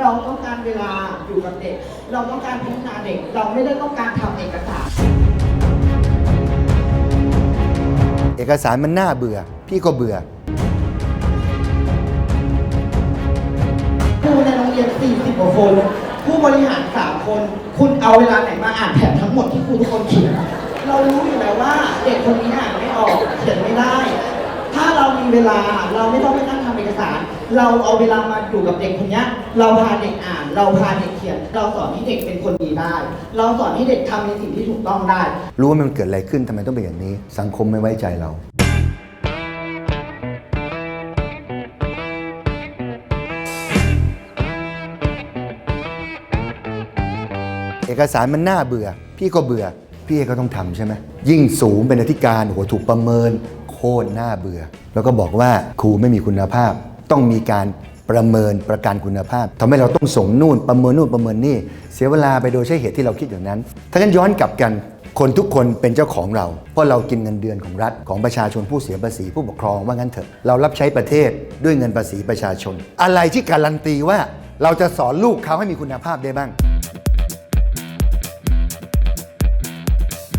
เราต้องการเวลาอยู่กับเด็ก เราต้องการพัฒนาเด็ก เราไม่ได้ต้องการทำเอกสาร เอกสารมันน่าเบื่อ พี่ก็เบื่อครูในโรงเรียน 40กว่าคน ผู้บริหาร 3 คน คุณเอาเวลาไหนมาอ่านแผนทั้งหมดที่ครูทุกคนเขียน เรารู้อยู่แล้วว่าเด็กคนนี้อ่านไม่ออก เขียนไม่ได้ ถ้าเรามีเวลาเราไม่ต้องไปนั่งทำเอกสารเราเอาเวลามาอยู่กับเด็กคนนี้เราพาเด็กอ่าน เราพาเด็กเขียน เราสอนให้เด็กเป็นคนดีได้ เราสอนให้เด็กทำในสิ่งที่ถูกต้องได้ รู้ว่ามันเกิดอะไรขึ้นทำไมต้องเป็นอย่างนี้ สังคมไม่ไว้ใจเราเอกสารมันน่าเบื่อ พี่ก็เบื่อ พี่ก็ต้องทำใช่ไหมยิ่งสูงเป็นอธิการโอ้โหถูกประเมิน โคตรน่าเบื่อ แล้วก็บอกว่าครูไม่มีคุณภาพ ต้องมีการประเมินประกันคุณภาพทำให้เราต้องส่งนู่นประเมินนู่นประเมินนี่ เสียเวลาไปโดยใช่เหตุที่เราคิดอย่างนั้น ถ้างั้นย้อนกลับกันคนทุกคนเป็นเจ้าของเรา เพราะเรากินเงินเดือนของรัฐของประชาชนผู้เสียภาษีผู้ปกครองว่างั้นเถอะเรารับใช้ประเทศด้วยเงินภาษีประชาชน อะไรที่การันตีว่าเราจะสอนลูกเขาให้มีคุณภาพได้บ้าง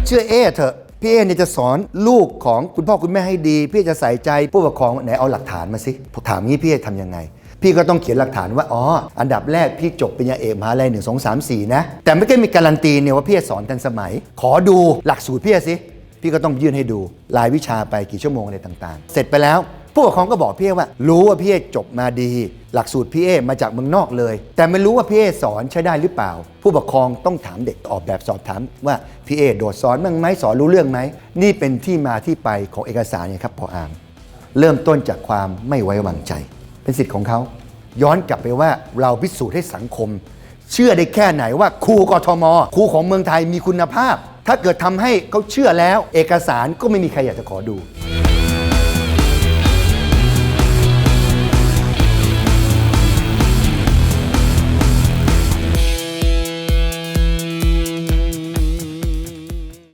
เชื่อเอเถอะ พี่เอเนี่ยจะสอนลูกของคุณพ่อคุณแม่ให้ดี พี่จะใส่ใจผู้ปกครองไหนเอาหลักฐานมาสิผมถามงี้พี่เอทำยังไง พี่ก็ต้องเขียนหลักฐานว่าอ๋ออันดับแรกพี่จบปริญญาเอกมหาลัยหนึ่งสองสามสี่นะแต่ไม่ได้มีการันตีเนี่ยว่าพี่สอนทันสมัย ขอดูหลักสูตรพี่สิพี่ก็ต้องยื่นให้ดูรายวิชาไปกี่ชั่วโมงอะไรต่าง ๆ เสร็จไปแล้ว ผู้ปกครองก็บอกพี่เอว่า รู้ว่าพี่เอจบมาดี หลักสูตรพี่เอมาจากเมืองนอกเลย แต่ไม่รู้ว่าพี่เอสอนใช้ได้หรือเปล่า ผู้ปกครองต้องถามเด็กออกแบบสอบถามว่าพี่เอโดดสอนบ้างไหมสอนรู้เรื่องไหมนี่เป็นที่มาที่ไปของเอกสารเนี่ยครับพออ่ามเริ่มต้นจากความไม่ไว้วางใจ เป็นสิทธิ์ของเขาย้อนกลับไปว่าเราพิสูจน์ให้สังคม เชื่อได้แค่ไหนว่าครูกทมครูของเมืองไทยมีคุณภาพ ถ้าเกิดทำให้เขาเชื่อแล้ว เอกสารก็ไม่มีใครอยากจะขอดู